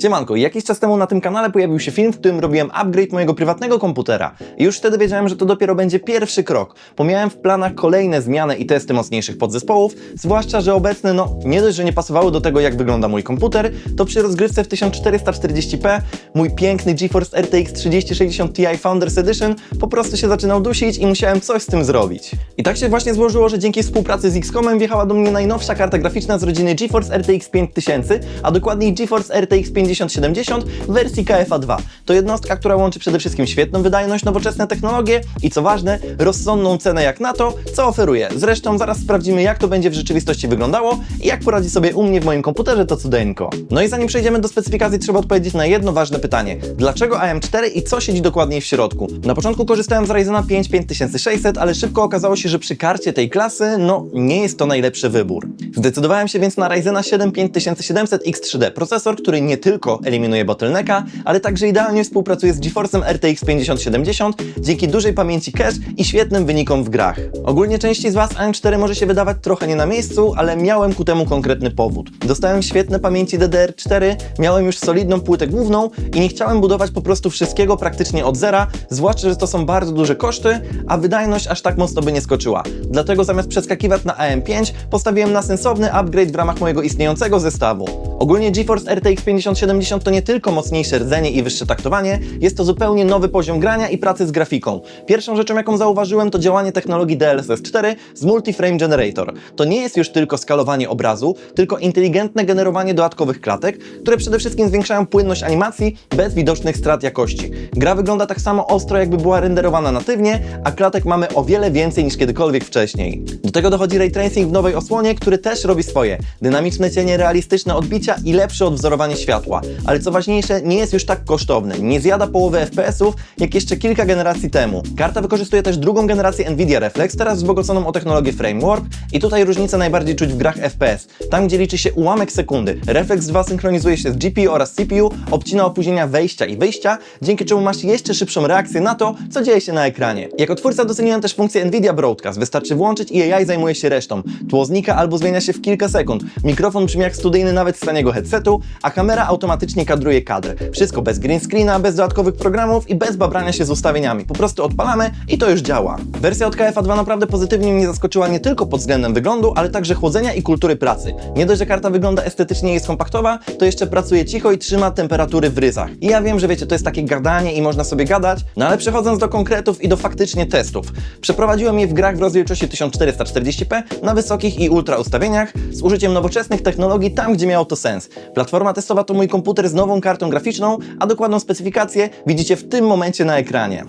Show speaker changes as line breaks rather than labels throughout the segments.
Siemanko, jakiś czas temu na tym kanale pojawił się film, w którym robiłem upgrade mojego prywatnego komputera. I już wtedy wiedziałem, że to dopiero będzie pierwszy krok. Pomijałem w planach kolejne zmiany i testy mocniejszych podzespołów, zwłaszcza, że obecne, no, nie dość, że nie pasowały do tego, jak wygląda mój komputer, to przy rozgrywce w 1440p mój piękny GeForce RTX 3060 Ti Founders Edition po prostu się zaczynał dusić i musiałem coś z tym zrobić. I tak się właśnie złożyło, że dzięki współpracy z XCOMem wjechała do mnie najnowsza karta graficzna z rodziny GeForce RTX 5000, a dokładniej GeForce RTX 5070 w wersji KFA 2. To jednostka, która łączy przede wszystkim świetną wydajność, nowoczesne technologie i co ważne, rozsądną cenę jak na to, co oferuje. Zresztą zaraz sprawdzimy, jak to będzie w rzeczywistości wyglądało i jak poradzi sobie u mnie w moim komputerze to cudeńko. No i zanim przejdziemy do specyfikacji, trzeba odpowiedzieć na jedno ważne pytanie. Dlaczego AM4 i co siedzi dokładniej w środku? Na początku korzystałem z Ryzena 5 5600, ale szybko okazało się, że przy karcie tej klasy, no, nie jest to najlepszy wybór. Zdecydowałem się więc na Ryzena 7 5700 X3D, procesor, który nie tylko eliminuje bottlenecka, ale także idealnie współpracuje z GeForce'em RTX 5070 dzięki dużej pamięci cache i świetnym wynikom w grach. Ogólnie części z Was AM4 może się wydawać trochę nie na miejscu, ale miałem ku temu konkretny powód. Dostałem świetne pamięci DDR4, miałem już solidną płytę główną i nie chciałem budować po prostu wszystkiego praktycznie od zera, zwłaszcza, że to są bardzo duże koszty, a wydajność aż tak mocno by nie skoczyła. Dlatego zamiast przeskakiwać na AM5, postawiłem na sensowny upgrade w ramach mojego istniejącego zestawu. Ogólnie GeForce RTX 5070 to nie tylko mocniejsze rdzenie i wyższe taktowanie, jest to zupełnie nowy poziom grania i pracy z grafiką. Pierwszą rzeczą, jaką zauważyłem, to działanie technologii DLSS 4 z Multiframe Generator. To nie jest już tylko skalowanie obrazu, tylko inteligentne generowanie dodatkowych klatek, które przede wszystkim zwiększają płynność animacji bez widocznych strat jakości. Gra wygląda tak samo ostro, jakby była renderowana natywnie, a klatek mamy o wiele więcej niż kiedykolwiek wcześniej. Do tego dochodzi ray tracing w nowej osłonie, który też robi swoje. Dynamiczne cienie, realistyczne odbicia i lepsze odwzorowanie światła. Ale co ważniejsze, nie jest już tak kosztowny. Nie zjada połowy FPS-ów, jak jeszcze kilka generacji temu. Karta wykorzystuje też drugą generację Nvidia Reflex, teraz wzbogaconą o technologię Frame Warp i tutaj różnicę najbardziej czuć w grach FPS. Tam, gdzie liczy się ułamek sekundy. Reflex 2 synchronizuje się z GPU oraz CPU, obcina opóźnienia wejścia i wyjścia, dzięki czemu masz jeszcze szybszą reakcję na to, co dzieje się na ekranie. Jako twórca doceniłem też funkcję Nvidia Broadcast. Wystarczy włączyć i AI zajmuje się resztą. Tło znika albo zmienia się w kilka sekund. Mikrofon brzmi jak studyjny nawet z taniego headsetu, a kamera automatycznie kadruje kadr. Wszystko bez green screena, bez dodatkowych programów i bez babrania się z ustawieniami. Po prostu odpalamy i to już działa. Wersja od KFA 2 naprawdę pozytywnie mnie zaskoczyła nie tylko pod względem wyglądu, ale także chłodzenia i kultury pracy. Nie dość, że karta wygląda estetycznie i jest kompaktowa, to jeszcze pracuje cicho i trzyma temperatury w ryzach. I ja wiem, że wiecie, to jest takie gadanie i można sobie gadać, no ale przechodząc do konkretów i do faktycznie testów. Przeprowadziłem je w grach w rozdzielczości 1440p na wysokich i ultra ustawieniach z użyciem nowoczesnych technologii tam, gdzie miało to sens. Platforma testowa to mój komputer z nową kartą graficzną, a dokładną specyfikację widzicie w tym momencie na ekranie.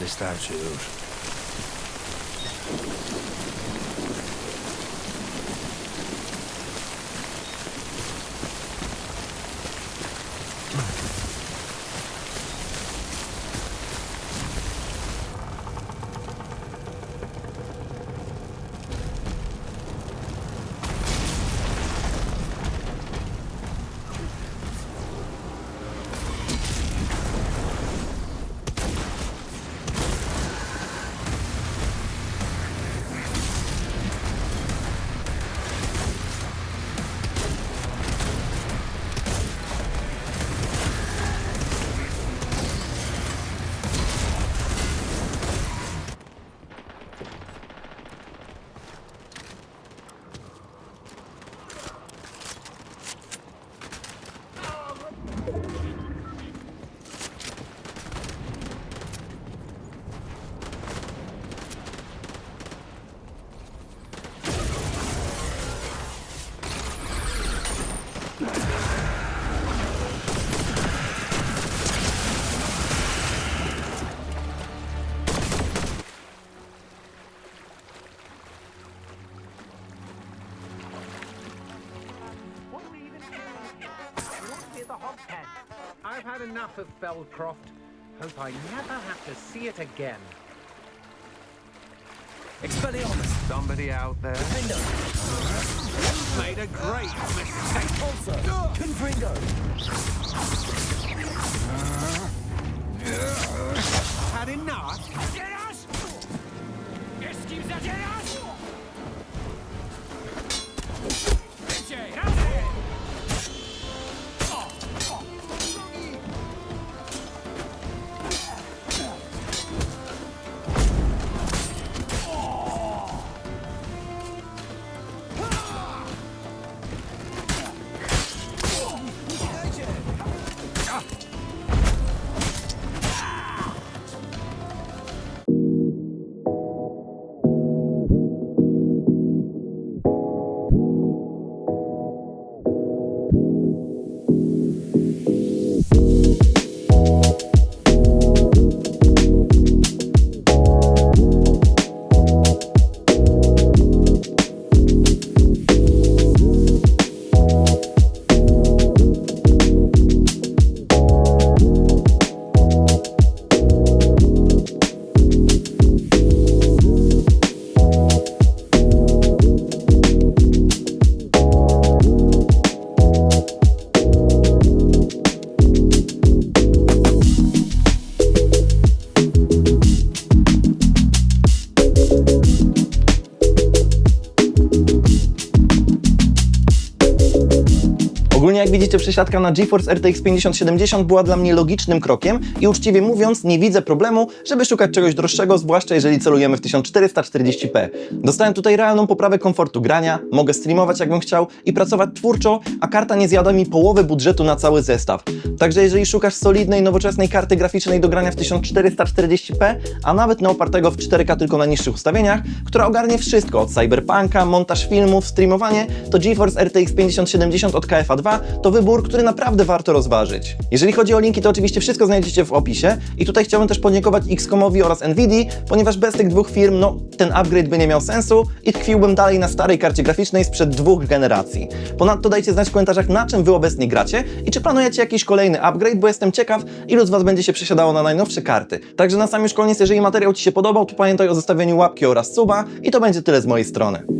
Wystarczy już.
enough of Belcroft. Hope I never have to see it again.
Expelliarmus!
Somebody out there
Defendo!
made a great mistake.
Pulsar! Confringo!
Had enough?
Teraz! Jest kim za teraz? Szybciej!
Ogólnie jak widzicie przesiadka na GeForce RTX 5070 była dla mnie logicznym krokiem i uczciwie mówiąc nie widzę problemu, żeby szukać czegoś droższego, zwłaszcza jeżeli celujemy w 1440p. Dostałem tutaj realną poprawę komfortu grania, mogę streamować jakbym chciał i pracować twórczo, a karta nie zjada mi połowy budżetu na cały zestaw. Także jeżeli szukasz solidnej, nowoczesnej karty graficznej do grania w 1440p, a nawet na opartego w 4K tylko na niższych ustawieniach, która ogarnie wszystko od cyberpunka, montaż filmów, streamowanie, to GeForce RTX 5070 od KFA2 to wybór, który naprawdę warto rozważyć. Jeżeli chodzi o linki, to oczywiście wszystko znajdziecie w opisie i tutaj chciałbym też podziękować XCOMowi oraz Nvidii, ponieważ bez tych dwóch firm, no, ten upgrade by nie miał sensu i tkwiłbym dalej na starej karcie graficznej sprzed dwóch generacji. Ponadto dajcie znać w komentarzach, na czym wy obecnie gracie i czy planujecie jakiś kolejny upgrade, bo jestem ciekaw, ilu z was będzie się przesiadało na najnowsze karty. Także na sam już koniec, jeżeli materiał ci się podobał, to pamiętaj o zostawieniu łapki oraz suba i to będzie tyle z mojej strony.